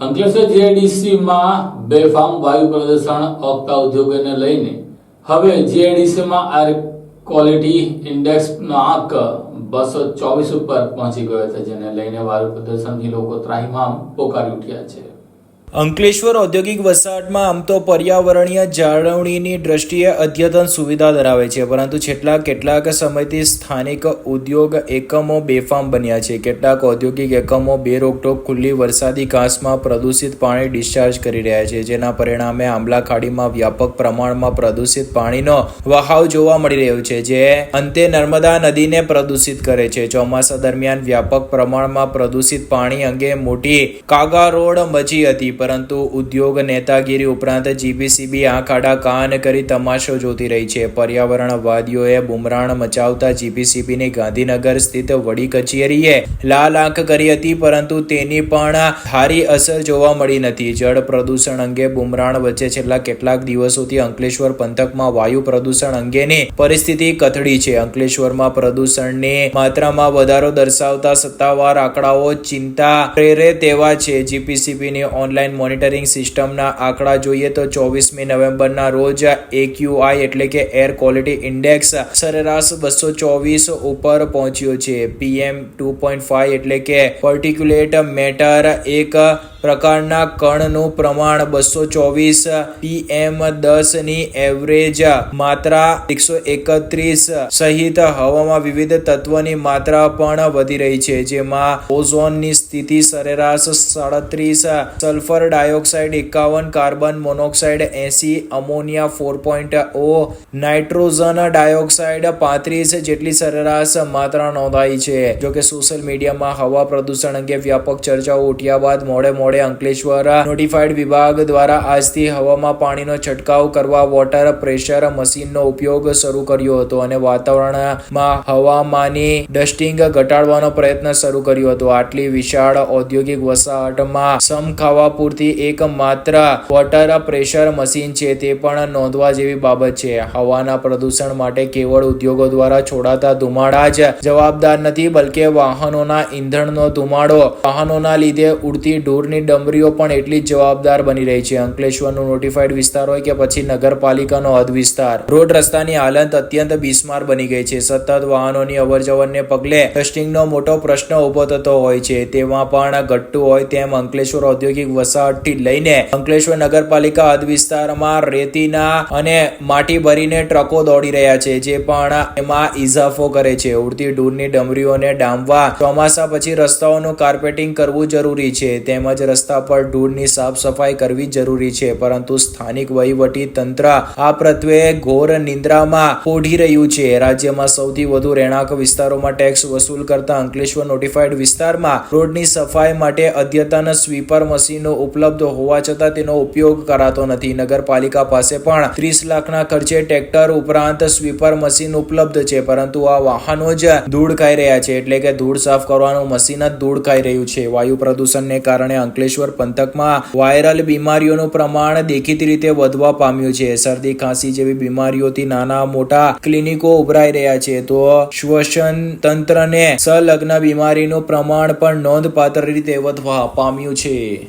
અંકલેશ્વર જીઆઈડીસીમાં બેફામ વાયુ પ્રદૂષણ અકતા ઉદ્યોગોને લઈને. હવે જીઆઈડીસીમાં એર ક્વોલિટી ઇન્ડેક્સનો આંક બસો ચોવીસ ઉપર પહોંચી ગયો છે, જેને લઈને વાયુ પ્રદૂષણથી લોકો ત્રાહિમામ પોકારી ઉઠ્યા છે. અંકલેશ્વર ઔદ્યોગિક વસાહતમાં આમ તો પર્યાવરણીય જાળવણીની દ્રષ્ટિએ અદ્યતન સુવિધા ધરાવે છે, પરંતુ છેલ્લા કેટલાક સમયથી સ્થાનિક ઉદ્યોગ એકમો બેફામ બન્યા છે. કેટલાક ઔદ્યોગિક એકમો બેરોકટોક, ખુલ્લી વરસાદી ઘાસમાં પ્રદૂષિત પાણી ડિસ્ચાર્જ કરી રહ્યા છે, જેના પરિણામે આંબલા ખાડીમાં વ્યાપક પ્રમાણમાં પ્રદૂષિત પાણીનો વહાવ જોવા મળી રહ્યો છે, જે અંતે નર્મદા નદીને પ્રદૂષિત કરે છે. ચોમાસા દરમિયાન વ્યાપક પ્રમાણમાં પ્રદૂષિત પાણી અંગે મોટી કાગારોડ મચી હતી પરંતુ ઉદ્યોગ નેતાગીરી ઉપરાંત જીપીસીબી આંખ આડા કાન કરી તમાશો જોતી રહી છે. પર્યાવરણવાદીઓએ બુમરાણ મચાવતા જીપીસીબીની ગાંધીનગર સ્થિત વડી કચેરીએ લાલ આંખ કરી હતી, પરંતુ તેની પણ સારી અસર જોવા મળી નથી. જળ પ્રદૂષણ અંગે બુમરાણ વચ્ચે છેલ્લા કેટલાક દિવસોથી અંકલેશ્વર પંથકમાં વાયુ પ્રદૂષણ અંગેની પરિસ્થિતિ કથળી છે. અંકલેશ્વરમાં પ્રદૂષણની માત્રામાં વધારો દર્શાવતા સત્તાવાર આંકડાઓ ચિંતા પ્રેરે તેવા છે. જીપીસીબીની ઓનલાઈન મોનિટરિંગ સિસ્ટમના આંકડા જોઈએ તો ચોવીસમી નવેમ્બરના રોજ એક્યુઆઈ એટલે કે એર ક્વોલિટી ઇન્ડેક્સ સરેરાશ બસો ચોવીસ ઉપર પહોંચ્યો છે. પીએમ ટુ પોઈન્ટ ફાઈવ એટલે કે પર્ટિક્યુલેટ મેટર એક પ્રકારના કણનું પ્રમાણ બસો ચોવીસ પીએમ દસની એવરેજ માત્રા એકસો એકત્રીસ સહિત હવામાં વિવિધ તત્વની માત્રા પણ વધી રહી છે, જેમાં ઓઝોનની સ્થિતિ સરેરાશ સાડત્રીસ, સલ્ફર ડાયોક્સાઇડ એકાવન, કાર્બન મોનોક્સાઇડ એસી, ammonia four point o, nitrogen dioxide પાંત્રીસ જેટલી સરેરાશ માત્રા નોંધાઈ છે. જોકે સોશિયલ મીડિયામાં હવા પ્રદૂષણ અંગે વ્યાપક ચર્ચાઓ ઉઠ્યા બાદ મોડે મોડે અંકલેશ્વર નોટિફાઈડ વિભાગ દ્વારા આજથી હવામાં પાણીનો છંટકાવ કરવા વોટર પ્રેશર મશીનનો ઉપયોગ શરૂ કર્યો હતો અને વાતાવરણમાં હવામાની ડસ્ટિંગ ઘટાડવાનો પ્રયત્ન શરૂ કર્યો હતો. આટલી વિશાળ ઔદ્યોગિક વસાહતમાં સમ ખાવા પૂરતી એક માત્ર વોટર પ્રેશર મશીન છે તે પણ નોંધવા જેવી બાબત છે. હવાના પ્રદૂષણ માટે કેવળ ઉદ્યોગો દ્વારા છોડાતા ધુમાડા જ જવાબદાર નથી, બલકે વાહનોના ઈંધણનો ધુમાડો વાહનોના લીધે ઉડતી ઢોરની ડમરીઓ પણ એટલી જ જવાબદાર બની રહી છે. અંકલેશ્વરનું નોટિફાઈડ વિસ્તાર હોય કે પછી નગરપાલિકાનો હદ વિસ્તાર રોડ રસ્તાની હાલત અત્યંત બિસ્માર બની ગઈ છે. સતત વાહનોની અવરજવરને પગલે ડસ્ટિંગનો મોટો પ્રશ્ન ઊભો થતો હોય છે. તેમાં પણ ઘટતું હોય તેમ અંકલેશ્વર ઔદ્યોગિક વસાહતથી લઈને અંકલેશ્વર નગરપાલિકા હદ વિસ્તારમાં રેતીના અને માટી ભરીને ટ્રકો દોડી રહ્યા છે, જે પણ એમાં ઇજાફો કરે છે. ઉડતી ઢૂરની ડમરીઓને ડામવા ચોમાસા પછી રસ્તાઓનું કાર્પેટિંગ કરવું જરૂરી છે. તેમજ રસ્તા પર ધૂળની સાફ સફાઈ કરવી જરૂરી છે, પરંતુ સ્થાનિક વહીવટી તંત્ર આ પ્રત્યે ઘોર નિંદ્રામાં ઓઢી રહ્યું છે. રાજ્યમાં સૌથી વધુ રહેણાંક વિસ્તારોમાં ટેક્સ વસૂલ કરતા અંકલેશ્વર નોટિફાઈડ વિસ્તારમાં રોડની સફાઈ માટે અદ્યતન સ્વીપર મશીનો ઉપલબ્ધ હોવા છતાં તેનો ઉપયોગ કરાતો નથી. નગરપાલિકા પાસે પણ ત્રીસ લાખના ખર્ચે ટ્રેક્ટર ઉપરાંત સ્વીપર મશીન ઉપલબ્ધ છે, પરંતુ આ વાહનો જ ધૂળ ખાઈ રહ્યા છે. એટલે કે ધૂળ સાફ કરવાનું મશીન જ ધૂળ ખાઈ રહ્યું છે. વાયુ પ્રદૂષણને કારણે અંકલેશ્વર પંથકમાં વાયરલ બીમારીઓનું પ્રમાણ દેખીતી રીતે વધવા પામ્યું છે. શરદી, ખાંસી જેવી બીમારીઓથી નાના મોટા ક્લિનિકો ઉભરાઈ રહ્યા છે. તો શ્વસન તંત્રને સંલગ્ન બીમારીનું પ્રમાણ પણ નોંધપાત્ર રીતે વધવા પામ્યું છે.